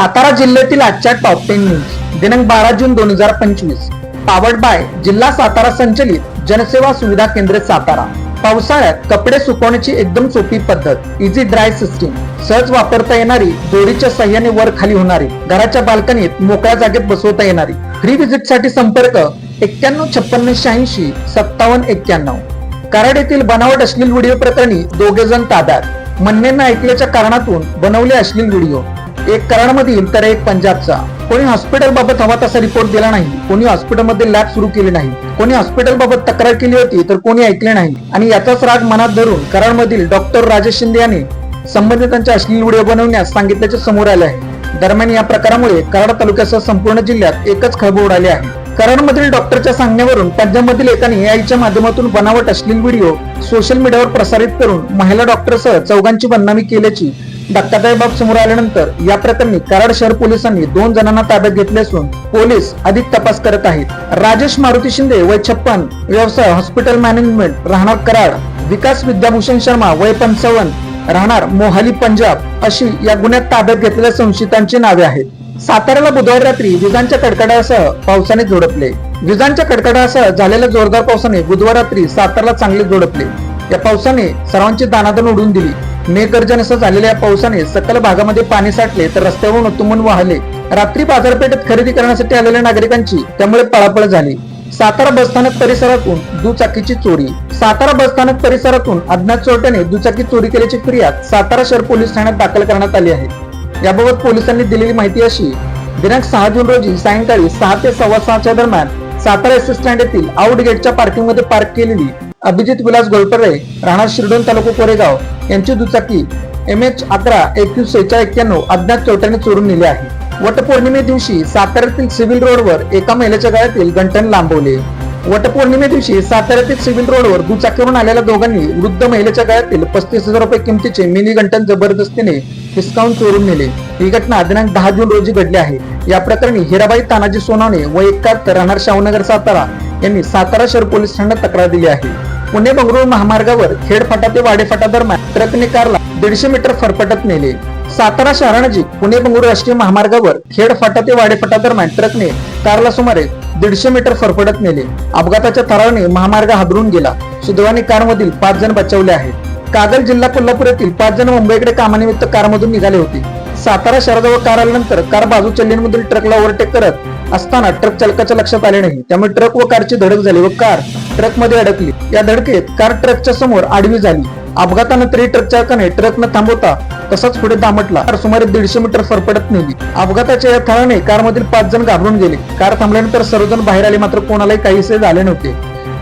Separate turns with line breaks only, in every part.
सातारा जिल्ह्यातील आजच्या top ten news दिनांक बारा जून दोन हजार पंचवीस. पावड बाय जिल्हा सातारा संचलित जनसेवा सुविधा केंद्र सातारा. पावसाळ्यात कपडे सुकवण्याची एकदम सोपी पद्धत इझी ड्राय सिस्टीम सहज वापरता येणारी दोरीच्या सह्याने वर खाली होणारी घराच्या बाल्कनीत मोकळ्या जागेत बसवता येणारी. फ्री व्हिजिटसाठी संपर्क एक्क्याण्णव छप्पन्न शहाऐंशी सत्तावन्न एक्क्याण्णव. कराड येथील बनावट अश्लील व्हिडिओ प्रकरणी दोघे जण ताब्यात. म्हणणे ऐकल्याच्या कारणातून बनवले अश्लील व्हिडिओ. एक कराडमधील तर एक पंजाबचा. कोणी हॉस्पिटल बाबत हवा तसा रिपोर्ट दिला नाही. कोणी हॉस्पिटलमध्ये लॅब सुरू केली नाही. कोणी हॉस्पिटल बाबत तक्रार केली होती तर कोणी ऐकले नाही. आणि याचाच राग मनात धरून कराडमधील डॉक्टर राजेश शिंदे यांनी संबंधितांच्या अश्लील व्हिडिओ बनवण्यास सांगितल्याचे समोर आले आहे. दरम्यान या प्रकारामुळे कराड तालुक्यासह संपूर्ण जिल्ह्यात एकच खळबळ उडाली आहे. कराडमधील डॉक्टरच्या सांगण्यावरून पंजाबमधील एकाने आईच्या माध्यमातून बनावट अश्लील व्हिडिओ सोशल मीडियावर प्रसारित करून महिला डॉक्टरसह चौघांची बदनामी केल्याची धक्कादायक बाब समोर आल्यानंतर या प्रकरणी कराड शहर पोलिसांनी दोन जणांना ताब्यात घेतले असून पोलीस अधिक तपास करत आहेत. राजेश मारुती शिंदे वय छप्पन व्यवसाय हॉस्पिटल मॅनेजमेंट राहणार कराड विकास विद्याभूषण शर्मा वय पंचावन्न राहणार मोहाली पंजाब अशी या गुन्ह्यात ताब्यात घेतलेल्या संशयितांची नावे आहेत. साताऱ्याला बुधवारी रात्री विजांच्या कडकडासह पावसाने झोडपले. विजांच्या कडकडासह झालेल्या जोरदार पावसाने बुधवार रात्री साताऱ्याला चांगले झोडपले. या पावसाने सर्वांची दानादन उडून दिली. मेघगर्जनेसह झालेल्या पावसाने सकल भागामध्ये पाणी साठले तर रस्त्यावरून उतुमून वाहले. रात्री बाजारपेठेत खरेदी करण्यासाठी आलेल्या नागरिकांची त्यामुळे पळापळ झाली. सातारा बसस्थानक परिसरातून दुचाकीची चोरी. सातारा बसस्थानक परिसरातून अज्ञात चोरट्याने दुचाकी चोरी केल्याची फिर्याद सातारा शहर पोलीस ठाण्यात दाखल करण्यात आली आहे. याबाबत पोलिसांनी दिलेली माहिती अशी दिनांक सहा जून रोजी सायंकाळी सहा ते सव्वा सहाच्या दरम्यान सातारा एस स्टँड येथील आउट गेटच्या पार्किंगमध्ये पार्क केलेली अभिजित विलास गोलपरे राहणार शिरडोन तालुका कोरेगाव यांची दुचाकी. एम एच अकरा एकवीस सेहेचाळ एक्क्याण्णव अज्ञात चोरट्याने चोरून नेली आहे. वटपौर्णिमे दिवशी साताऱ्यातील सिव्हिल रोडवर एका महिलेच्या गळ्यातील गंठण लांबवले. वटपौर्णिमे दिवशी साताऱ्यातील सिव्हिल रोडवर दुचाकीवरून आलेल्या दोघांनी वृद्ध महिलेच्या गळ्यातील पस्तीस हजार रुपये किमतीचे मिनी गंठण जबरदस्तीने हिसकावून चोरून नेले. ही घटना दिनांक दहा जून रोजी घडली आहे. या प्रकरणी हिराबाई तानाजी सोनावणे व एकाहत्तर राहणार शाहूनगर सातारा यांनी सातारा शहर पोलीस ठाण्यात तक्रार दिली आहे. पुणे बंगळुरू महामार्गावर खेड फाटा ते वाडे फाटा दरम्यान ट्रकने कारला दीडशे मीटर फरफटत नेले. सातारा शहरानजीक पुणे बंगळुरू राष्ट्रीय महामार्गावर खेड फाटा ते वाडेफाटा दरम्यान ट्रकने कारला सुमारे दीडशे मीटर फरफटत नेले. अपघाताच्या थराने महामार्ग हादरून गेला. सुदैवाने कारमधील पाच जण बचावले आहेत. कागल जिल्हा कोल्हापूर येथील पाच जण मुंबईकडे कामानिमित्त कारमधून निघाले होते. सातारा शहराजवळ कार आल्यानंतर कार बाजू चल्लीमधील ट्रकला ओव्हरटेक करत असताना ट्रक चालकाच्या लक्षात आले नाही. त्यामुळे ट्रक व कारची धडक झाली व कार ट्रकमध्ये अडकली. या धडकेत कार ट्रकच्या समोर आडवी झाली. अपघातानंतर ट्रक चालकाने ट्रक न थांबवता तसाच पुढे दामटला. तर सुमारे दीडशे मीटर फरफडत नेली. अपघाताच्या या थळाने कारमधील पाच जण घाबरून गेले. कार थांबल्यानंतर सर्वजण बाहेर आले मात्र कोणालाही काहीसे झाले नव्हते.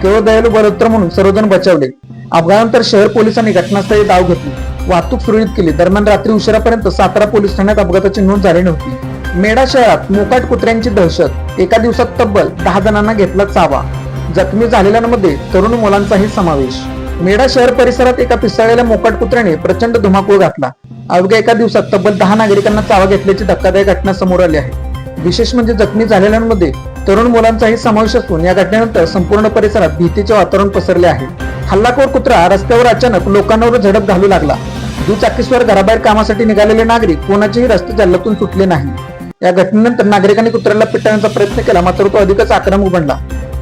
केवळ दयालू बलोत्तर म्हणून सर्वजण बचावले. अपघातानंतर शहर पोलिसांनी घटनास्थळी धाव घेतली. वाहतूक सुरळीत केली. दरम्यान रात्री उशिरापर्यंत सातारा पोलीस ठाण्यात अपघाताची नोंद झाली नव्हती. मेढा शहरात मोकाट कुत्र्यांची दहशत. एका दिवसात तब्बल दहा जणांना घेतला चावा. जखमी झालेल्यांमध्ये तरुण मुलांचाही समावेश. मेढा शहर परिसरात एका पिसाळलेल्या मोकाट कुत्र्याने प्रचंड धुमाकूळ घातला. अवघ्या एका दिवसात तब्बल दहा नागरिकांना चावा घेतल्याची धक्कादायक घटना समोर आली आहे. विशेष म्हणजे जखमी झालेल्यांमध्ये तरुण मुलांचाही समावेश असून या घटनेनंतर संपूर्ण परिसरात भीतीचे वातावरण पसरले आहे. हल्लाखोर कुत्रा रस्त्यावर अचानक लोकांवर झडप घालू लागला. दुचाकीस्वर घराबाहेर कामासाठी निघालेले नागरिक कोणाचेही रस्ते जल्लातून सुटले नाही. या घटनेनंतर नागरिकांनी कुत्र्याला पिटाळण्याचा प्रयत्न केला मात्र तो अधिकच आक्रमक बनला.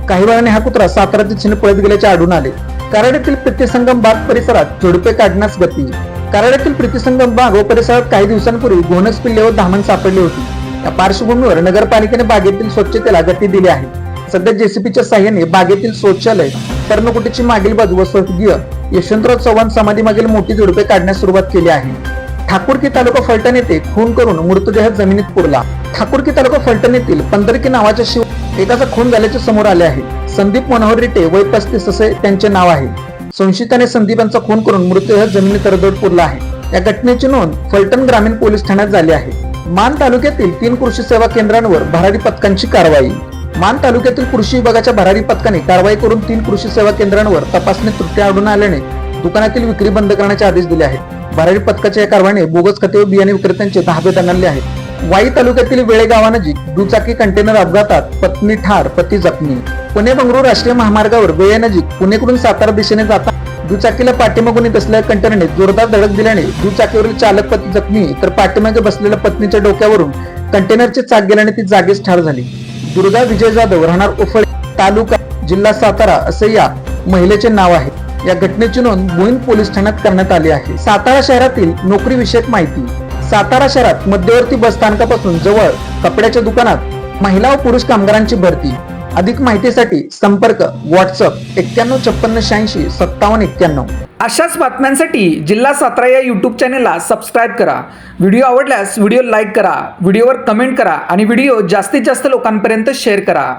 काही वेळाने हा कुत्रा सातारा दिशेने पळत गेल्याचे आढळून आले. कराड्यातील येथील बाग परिसरात झोडपे काढण्यास गती. कराड्यातील येथील बाग व परिसरात काही दिवसांपूर्वी गोनस पिल्ले व धामण सापडली होती. या पार्श्वभूमीवर नगरपालिकेने बागेतील स्वच्छतेला गती दिली आहे. सध्या जेसीबीच्या साह्याने बागेतील शौचालय कर्णकुटीची मागील बाजू व स्वर्गीय यशवंतराव चव्हाण समाधी मागील मोठी झुडपे काढण्यास सुरुवात केली आहे. ठाकूरकी तालुका फलटण येथे खून करून मृतदेह जमिनीत पुरला. ठाकूरकी तालुका फलटण येथील पंधरकी नावाच्या शिव एकाचा खून झाल्याचे समोर आले आहे. संदीप मनोहर रिटे वय पस्तीस असे त्यांचे नाव आहे. संशयिताने संदीप यांचा खून करून मृतदेह जमिनीत तरदोड पुरला आहे. या घटनेची नोंद फलटण ग्रामीण पोलीस ठाण्यात झाली आहे. मान तालुक्यातील तीन कृषी सेवा केंद्रांवर भरारी पथकांची कारवाई. मान तालुक्यातील कृषी विभागाच्या भरारी पथकाने कारवाई करून तीन कृषी सेवा केंद्रांवर तपासणी त्रुटी आढळून आल्याने दुकानातील विक्री बंद करण्याचे आदेश दिले आहेत. भरारी पथकाच्या या कारवाईने बोगस खते व बियाणे विक्रेत्यांचे धाबे दणाणले आहेत. वाई तालुक्यातील वेळे गावानजीक दुचाकी कंटेनर अपघातात पत्नी ठार पती जखमी. पुणे बंगळूर राष्ट्रीय महामार्गावर वेळेनजीक पुणेकडून सातारा दिशेने जाता दुचाकीला पाठीमागून येत असलेल्या कंटेनरने जोरदार धडक दिल्याने दुचाकीवरील चालक पती जखमी. तर पाठीमागे बसलेल्या पत्नीच्या डोक्यावरून कंटेनरचे चाक गेल्याने ती जागीच ठार झाली. दुर्गा विजय जाधव राहणार उफळे तालुका जिल्हा सातारा असे या महिलेचे नाव आहे. या घटनेची नोंद गोविंद पोलीस ठाण्यात करण्यात आली आहे. सातारा शहरातील नोकरी विषयक माहिती. सातारा शहरात मध्यवर्ती बस स्थानकापासून जवळ कपड्याच्या दुकानात महिला व पुरुष कामगारांची भरती. अधिक माहितीसाठी संपर्क व्हॉट्सअप एक्क्याण्णव छप्पन्न शहाऐंशी सत्तावन्न एक्क्याण्णव. अशाच बातम्यांसाठी जिल्हा सातारा या यूट्यूब चॅनेलला सबस्क्राईब करा. व्हिडिओ आवडल्यास व्हिडिओ लाईक करा व्हिडिओवर कमेंट करा आणि व्हिडिओ जास्तीत जास्त लोकांपर्यंत शेअर करा.